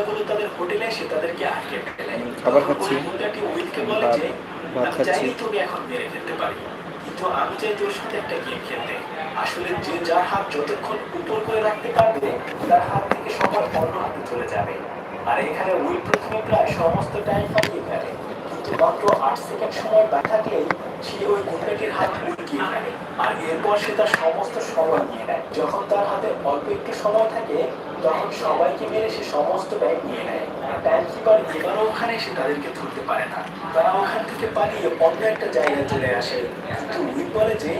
গুন্ডাগুলো তাদের হোটেলে এসে তাদেরকে আটকে ফেলে। খাবার খাচ্ছি। ওই উইলকে বলে যে আমি। চাইলেই তোকে এখন মেরে ফেলতে পারি। কিন্তু আমি চাই তোর সাথে একটা গেম খেলতে। আসলে যে যার হাত যতক্ষণ উপর করে রাখতে পারবে তার হাত থেকে সবার অন্য হাতে চলে যাবে। আর এখানে উইল প্রথমে প্রায় সমস্ত টাইম পালিয়ে ফেলে কিন্তু মাত্র আট সেকেন্ড সময় বাকি থাকলেই সে ওই গুন্ডাটির হাত উল্টিয়ে ফেলে। আর এরপর সে তার সমস্ত সময় নিয়ে নেয়। যখন তার হাতে অল্প একটু সময় থাকে তখন সবাইকে মেরে সে সমস্ত ব্যাগ নিয়ে নেয়। টাইম কিপার এবারও ওখানে এসে তাদেরকে ধরতে পারে না। তারা ওখান থেকে পালিয়ে অন্য একটা জায়গায় চলে আসে। কিন্তু উইল বলে যে,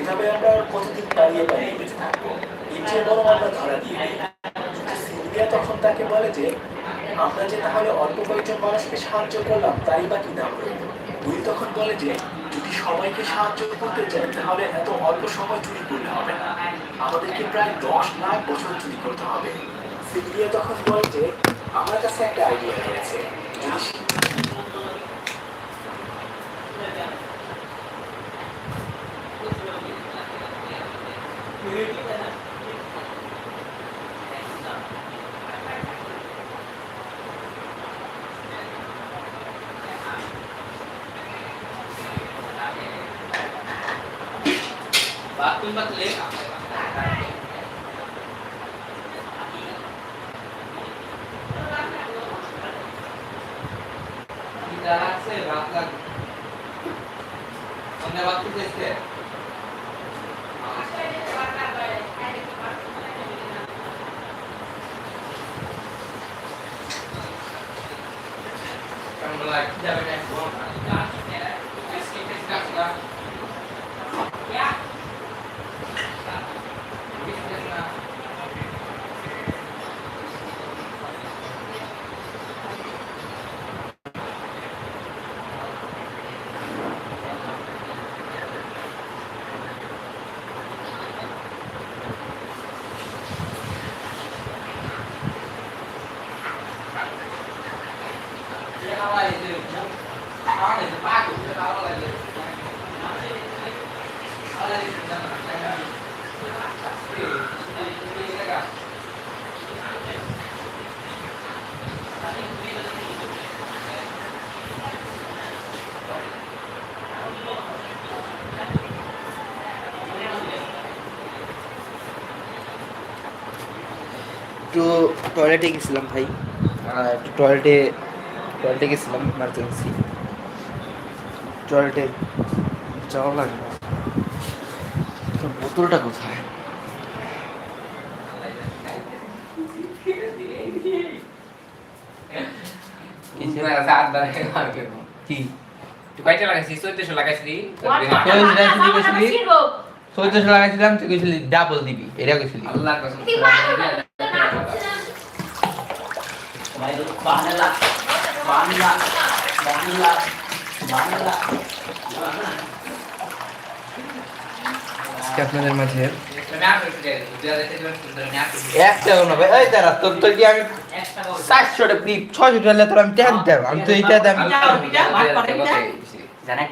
এভাবে আমরা আর কতদিন পালিয়ে পালিয়ে বেঁচে থাকব? এর চেয়ে বরং আমরা ধরা দিয়ে দিই। সিলভিয়া তখন তাকে বলে যে, আমরা যে তাহলে অল্প কয়েকজন মানুষকে সাহায্য করলাম তাই বা কি দাম রইল? উইল তখন বলে যে, যদি সবাইকে সাহায্য করতে চাই, তাহলে এত অল্প সময় চুরি করলে হবে না। আমাদেরকে প্রায় দশ লাখ বছর চুরি করতে হবে। সিলভিয়া তখন বলে যে, আমার কাছে একটা আইডিয়া রয়েছে। Bakul টয়লেটে গেছিলাম ভাই। আর একটু টয়লেটে টয়লেটে গেছিলাম ইমার্জেন্সি টয়লেটে যাওয়া লাগবে। তো বোতলটা কোথায়? কি? কয়টা লাগাইছি চোদ্দশো লাগাইছি চৌদ্দশো লাগাইছিলাম তুই কইছিলি ডাবল দিবি। এটা কইছিলি। আল্লাহ কসম। বাংলা বাংলা বাংলা বাংলা। আজকে আপনাদের মাঝে না ভাই এই দাঁড়া তোর তোর কি আমি টাকা ছয়শো টাকা তোর আমি দেব আমি তো এইটা দাম জানা এক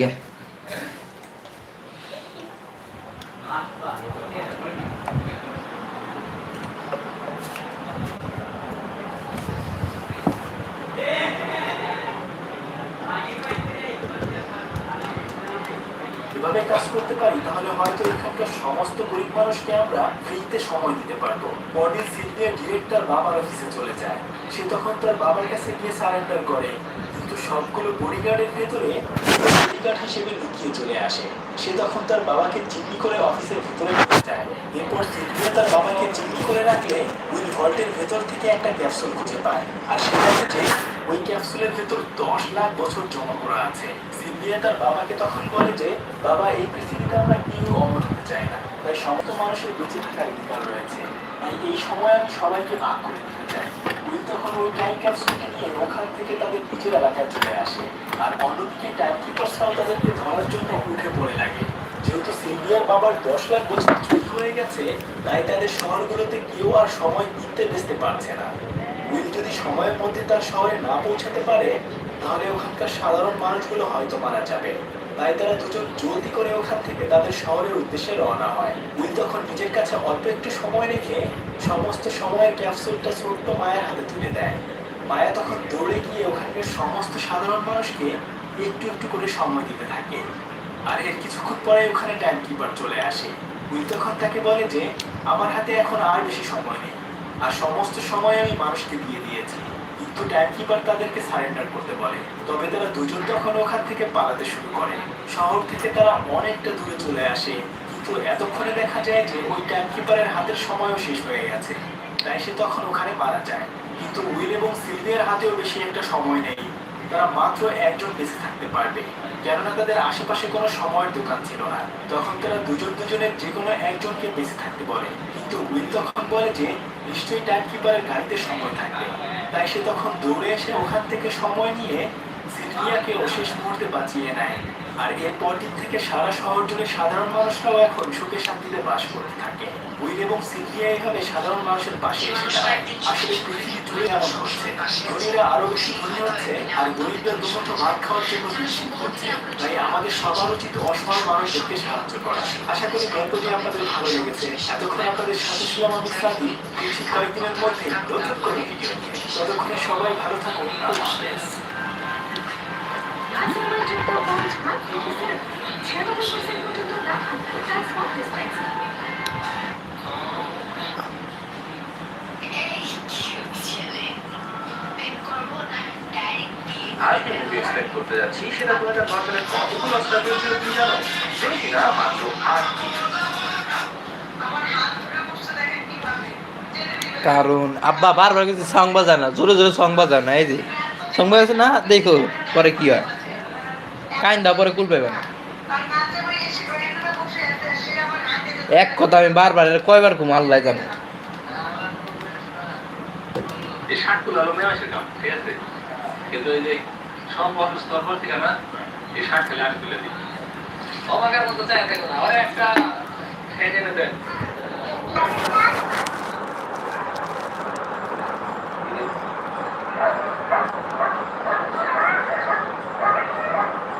গে এভাবে কাজ করতে পারি, তাহলে হয়তো এখানকার সমস্ত গরিব মানুষকে আমরা ফ্রিতে সময় দিতে পারব। পরদিন সিলভিয়া ডিরেক্টর বাবার অফিসে চলে যায়। সে তখন তার বাবার কাছে গিয়ে সারেন্ডার করে। সবগুলো বডিগার্ডের ভেতরে বডিগার্ড হিসেবে লুকিয়ে চলে আসে। সে তখন তার বাবাকে জিম্মি করে অফিসের ভেতরে যায়। এরপর সিলভিয়া তার বাবাকে জিম্মি করে রাখলে উইল ভল্টের ভেতর থেকে একটা ক্যাপসুল খুঁজে পায়। আর সেটা হচ্ছে ওই ক্যাপসুলের ভেতর দশ লাখ বছর জমা করা আছে। সিলভিয়া তার বাবাকে তখন বলে যে, বাবা, এই পৃথিবীতে আমরা কেউ অমর হতে চাই না। তাই সমস্ত মানুষের বেঁচে থাকার অধিকার রয়েছে। এই সময় আমি সবাইকে ভাগ করে ওখান থেকে তাদের এলাকায় চলে আসে আর তাদেরকে ধরার জন্য পড়ে লাগে যেহেতু বাবার দশ লাখ বছর চুরি হয়ে গেছে তাই তাদের শহরগুলোতে কেউ আর সময় দিতে বেচতে পারছে না উইল যদি সময়ের মধ্যে তার শহরে না পৌঁছাতে পারে তাহলে ওখানকার সাধারণ মানুষগুলো হয়তো মারা যাবে। তাই তারা দুজন জলদি করে ওখান থেকে তাদের শহরের উদ্দেশ্যে রওনা হয়। উইল তখন নিজের কাছে অল্প একটু সময় রেখে সমস্ত সময়ের ক্যাপসুলটা ছোট্ট মায়ের হাতে তুলে দেয়। মায়া তখন দৌড়ে গিয়ে ওখানকার সমস্ত সাধারণ মানুষকে একটু একটু করে সময় দিতে থাকে। আর এর কিছুক্ষণ পরে ওখানে টাইম কিপার চলে আসে। উইল তখন তাকে বলে যে, আমার হাতে এখন আর বেশি সময় নেই। আর সমস্ত সময় আমি মানুষকে দিয়ে দিয়েছি। কিন্তু টাইম কিপার তাদেরকে সারেন্ডার করতে বলে। তবে তারা দুজন তখন ওখান থেকে পালাতে শুরু করে। শহর থেকে তারা অনেকটা দূরে চলে আসে। কিন্তু এতক্ষণে দেখা যায় যে ওই টাইম কিপারের হাতের সময়ও শেষ হয়ে গেছে। তাই সে তখন ওখানে মারা যায়। কিন্তু উইল এবং সিলভিয়ার হাতেও বেশি একটা সময় নেই। তারা মাত্র একজন বেঁচে থাকতে পারবে। কেননা তাদের আশেপাশে কোনো সময়ের দোকান ছিল না। তখন তারা দুজন দুজনের যে কোনো একজনকে বেঁচে থাকতে বলে। কিন্তু উইল তখন বলে যে, নিশ্চয়ই টাইম কিপারের গাড়িতে সময় থাকবে। তাই সে তখন দৌড়ে এসে ওখান থেকে সময় নিয়ে সিলভিয়াকে অশেষ মুহূর্তে বাঁচিয়ে নেয়। আর এরপর দিন থেকে সারা শহর জুড়ে সাধারণ মানুষরাও এখন সুখে শান্তিতে বাস করতে থাকে। উইল এবং সিলভিয়া এইভাবে সাধারণ মানুষের পাশে এসে আসলে পৃথিবী জুড়ে এমন হচ্ছে। ধনীরা আরও বেশি ধনী হচ্ছে আর গরিবরা দুমুঠো ভাত খাওয়ার জন্য নিশ্চিত করছে তাই আমাদের সবার উচিত অসহায় মানুষদেরকে সাহায্য করা। আশা করি গল্পটি আপনাদের ভালো লেগেছে। এতক্ষণ আপনাদের সাথে ছিলাম আমি ফিরছি কয়েকদিনের মধ্যে নতুন করে ভিডিও ততক্ষণে সবাই ভালো থাকুন। আজকে মুভি এক্সপ্লেন করতে যাচ্ছি, সেটা দু হাজার নয় সালে কতগুলো অস্কার পেয়েছিল তুমি জানো? বেশি না, মাত্র আটটি কারণ, আব্বা, বারবার কিছু সং বাজায় জোরে জোরে সং বাজায় এই যে। সং বাজাচ্ছে না, দেখো, পরে কি হয়। কাইন্দা পরে কুল পাইবে না। এক কথা আমি বারবার কয়বার ঘুম, আল্লাহ জানে। কিন্তু এই যে সব অসুস্থ হওয়ার থেকে না এই ষাট খেলে আমি তুলে দিই। আমাকে মতো চাই না ওরা একটা খেয়ে দেন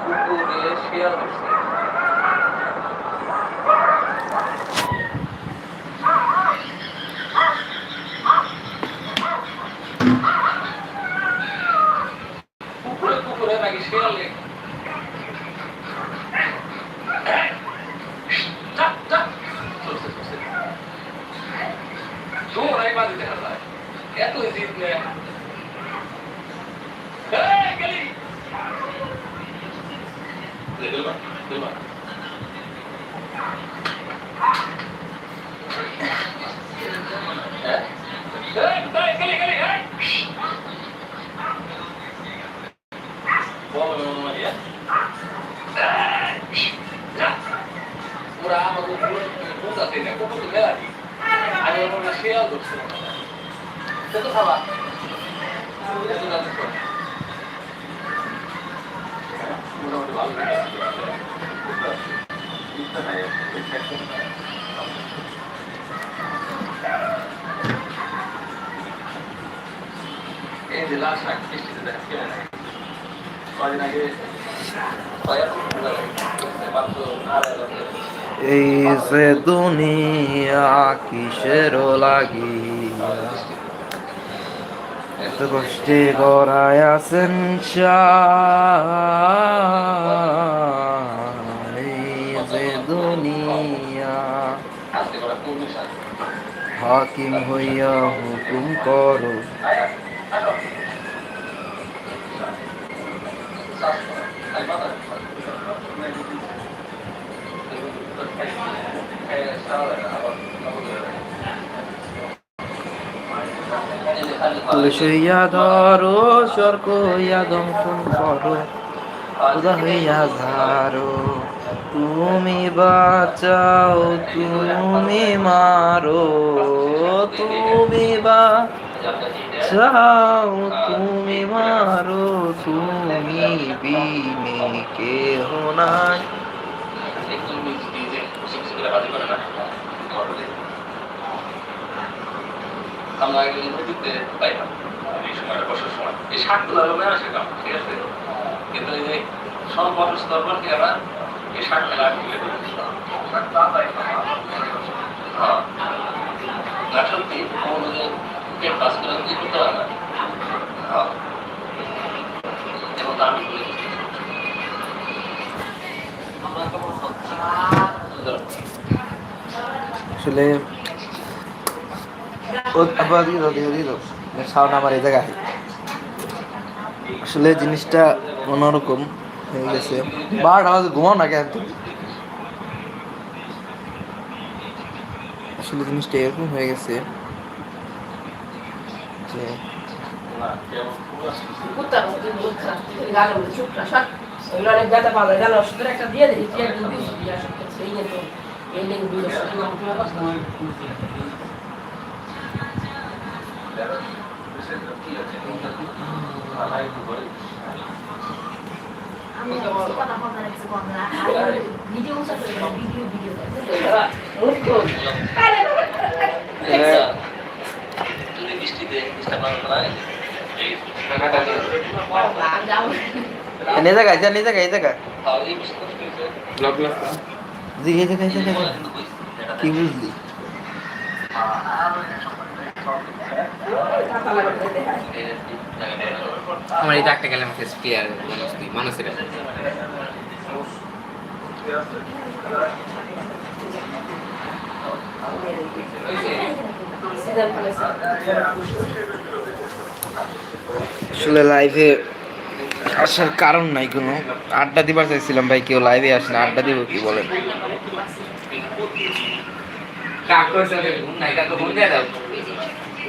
কুকুরে শিয়াল ধরছে কুকুরে কুকুরে নাকি শিয়াল নেই চাপ চাপ চলছে চলছে দৌড়াই বাজে দেখা যায় এত জিদ নেই এই, গেলি দেখল দেখল হ্যাঁ এই, এই, গেলি গেলি এই বলো মামা ইয়া ওরা আমাকে আছে না কুকুর তো মেলা দিই আমি ওর না শিয়াল ধরছে সে তো খাবা এত না দেখো মোটামুটি ভালো লেগেছে এই যে লাল শাক বৃষ্টিতে দেখা কেমন লাগে কদিন আগে ছয় মাত্র আড়াই বছর এই দুনিয়া কিসের এত কষ্টে গড়ায় হাকিম হইয়া হুকুম করো। পুলিশ হইয়া ধরো সর্ক হইয়া দংশন করো। খুদা হইয়া ধারো তুমি বাঁচাও, তুমি মারো, তুমি বাঁচাও, তুমি মারো, তুমি বিনে কেহ নাই। আমরা নদীতে পাইলাম। এই সময়টা বসার সময়। এই শাকগুলো হলো মেয়াসের কাম ঠিক আছে? কিন্তু এই যে সব হওয়ার কি আমরা এই তুলে দিই হ্যাঁ। না সত্যি কোনো পেট পাস করে দিয়ে করতে পারে না। হ্যাঁ। এবং দামি আসলে ও আবার দিয়ে দাও দিয়ে দাও, দিয়ে দাও সাউন্ড আমার এই জায়গায় আসলে জিনিসটা অন্যরকম হয়ে গেছে। বারোটা বাজে ঘুমাও না কেন? আসলে জিনিসটা এরকম হয়ে গেছে যে হ্যাঁ, এই বৃষ্টি কষ্ট হয়েছে জি, জায়গায় এই কি বুঝলি? আমার এই দাগটা গেলে ফেস ক্লিয়ার মানুষ মানুষের আসলে লাইভে আসার কারণ নাই কোনো। আড্ডা দিবার চাইছিলাম ভাই কেউ লাইভে আসে না আড্ডা দিব কি বলেন?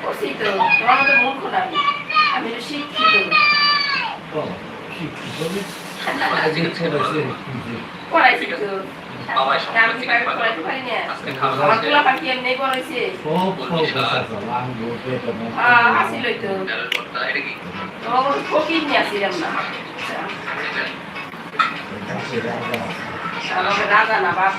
কি নেশা করি এইটা এইটা ওসি তো তোমার তো মূর্খ না আমি আমি তো শিক্ষিত পড়াইছি তো হ্যাঁ রাজা না বাপ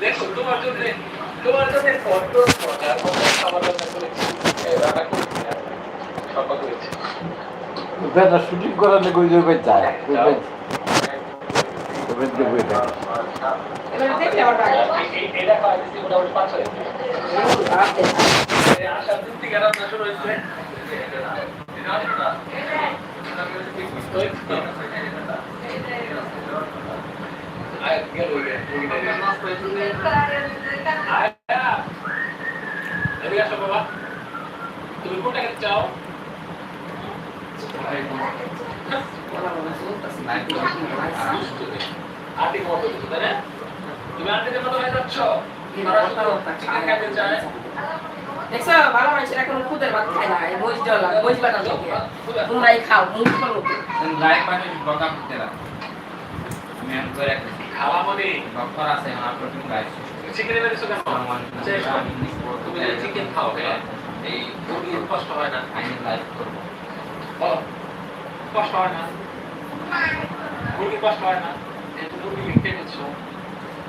দেখে তোমার জন্যে তোমার জন্যে কত রান্না করেছি। করেছি। শুটিং করার যায় আমার টাকা এই- এই- এটা তুমি কোনটা চাও আন্টি মতো তাই না তুমি আন্টিদের মতো হয়ে যাচ্ছ দেখছ? ভালো মানুষের এখন খুদের ভাত খায় না ডলা বইজ বাটা দেখে তোমরাই খাও মুখ করো লাইভ মানে বকা করতে আমি আমি করে খাওয়া মানে? ডক্টর আছে আমার প্রোটিন গাইছে চিকেন এনে দিছো কেন? তুমি চিকেন খাও হ্যাঁ? এই মুরগির কষ্ট হয় না। আমি লাইভ করব। বলো কষ্ট হয় না? মুরগির কষ্ট হয় না? তুমি মুরগি লিখতে দিচ্ছো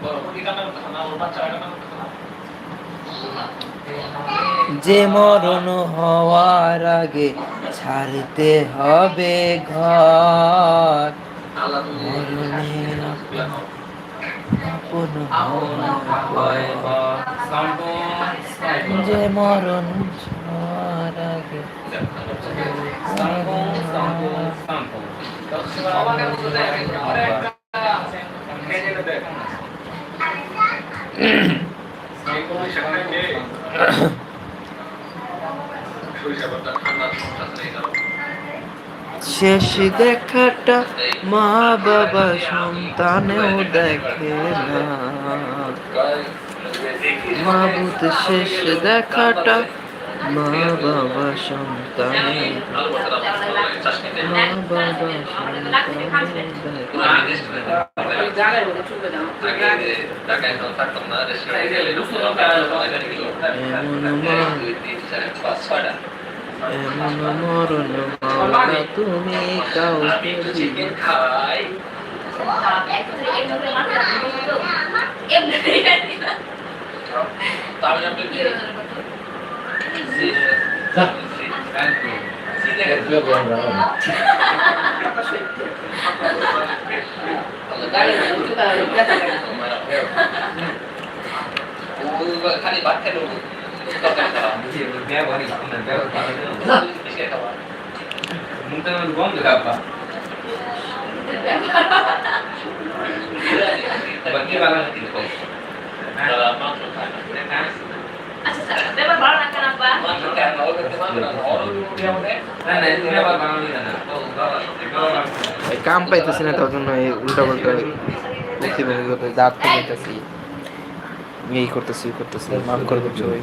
বলো মুরগি কান্না করতেছে না ওর বাচ্চা কান্না করতেছে না। যে মরণ হওয়ার আগে ছাড়তে হবে ঘর। যে মরণ হওয়ার আগে। আমাকে বলতে শেষ দেখাটা মা বাবা সন্তানেও দেখে না। মাবুত শেষ দেখাটা মা বাবা সন্তানে মা বাবা সন্তানে এমন এমন মরণ মাওলা তুমি কাউকে দিবে খাই তামিলনাড়ু গানের মধ্যে চুপে দাও ব্যথা করে। খালি ভাত খেলো তরকারি খাওয়া ব্যবহারই কাম পাইতেছি না তার জন্য এই উল্টা পাল্টা প্রতিবেদন করতে দাঁত পাইতেছি এই করতেছি করতেছি। মাফ করে দিচ্ছি ভাই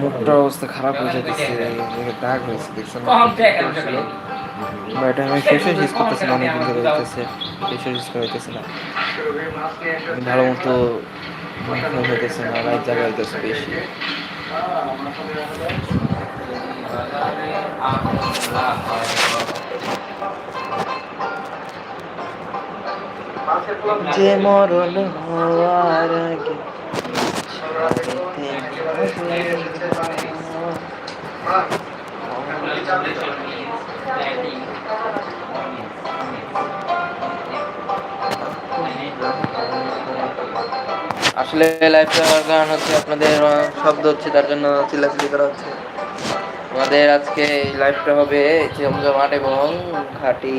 মুখটার অবস্থা খারাপ হয়ে যাচ্ছে দাগ হয়েছে দেখছেন? এটা আমি ফেসও ইউজ করতেছি অনেকদিন ধরে হইতেছে। ফেসও ইউজ করা হইতেছে না। ভালো মতো মুখ হইতেছে না রাত বেশি। যে মরণ হওয়ার আগে আসলে লাইভটা হওয়ার কারণ হচ্ছে আপনাদের শব্দ হচ্ছে, তার জন্য চিল্লাচিল্লি করা হচ্ছে। আমাদের আজকে এই লাইভটা হবে জমজমাট এবং খাঁটি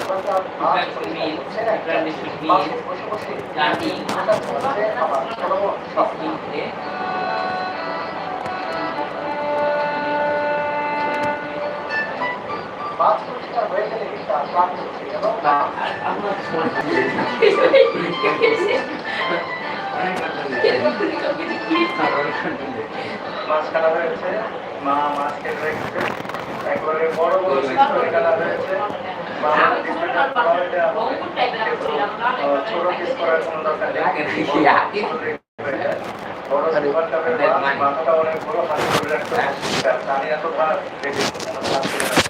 মাছ কাটা হয়েছে মা মাছ কেটে রেখেছে একবারে বড় বড় কাটা হয়েছে মা ডিসপ্লেটা করা হয়েছে আহ, ছোট পিস করার কোনো দরকার নেই বড় সুপার কাপের মাছ মাথাটা অনেক বড় হাতে করে রাখতে হবে পানি এত ভাত রেডি ভাত করে রাখতে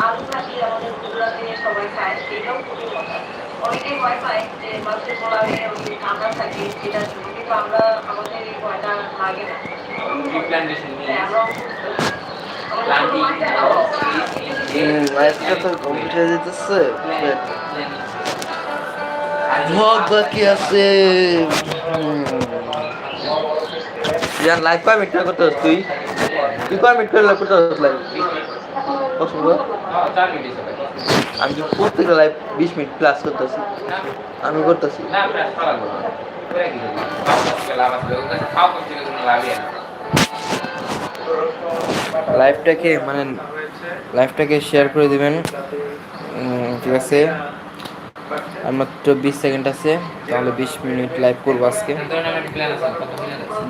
আলু ভাজি আমাদের গুজরাটে সবাই খায় সেটাও খুবই মজা অনেকেই ভয় পায় যে মাছের পোলাওয়ে ওই ঠান্ডা থাকে সেটা কিন্তু আমরা আমাদের এই ভয়টা লাগে না হ্যাঁ, হয়ে বাকি আছে তুই তুই কয় মিনিট করে করতে হস আমি তো প্রত্যেকটা লাইফ বিশ মিনিট প্লাস করতেছি। আমি করতেছি। আমরা লাইফটাকে মানে লাইফটাকে শেয়ার করে দিবেন। ঠিক আছে? আর মাত্র বিশ সেকেন্ড আছে তাহলে বিশ মিনিট লাইভ করব আজকে। আমার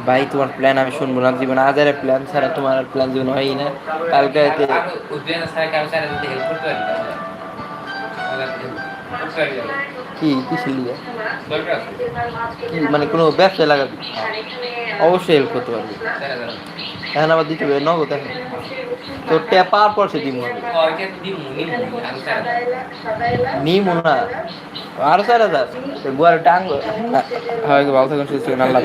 ভাই তোমার প্ল্যান আমি শুনব না জীবনে আজারের প্ল্যান ছাড়া তোমার আর প্ল্যান জীবনে হয়ই না। কালকে কি কিসের লিগে কি মানে কোনো ব্যবসায় লাগাবি অবশ্যই হেল্প করতে পারবি। এখন আবার দিতে হবে নগদ এখন। তোর ট্যাপ পাওয়ার পর সে দিমু নিমু না। আরও চার হাজার। গোয়ার টাঙ্গ হয়। ভালো থাকুন সুস্থ থাকুন আল্লাহ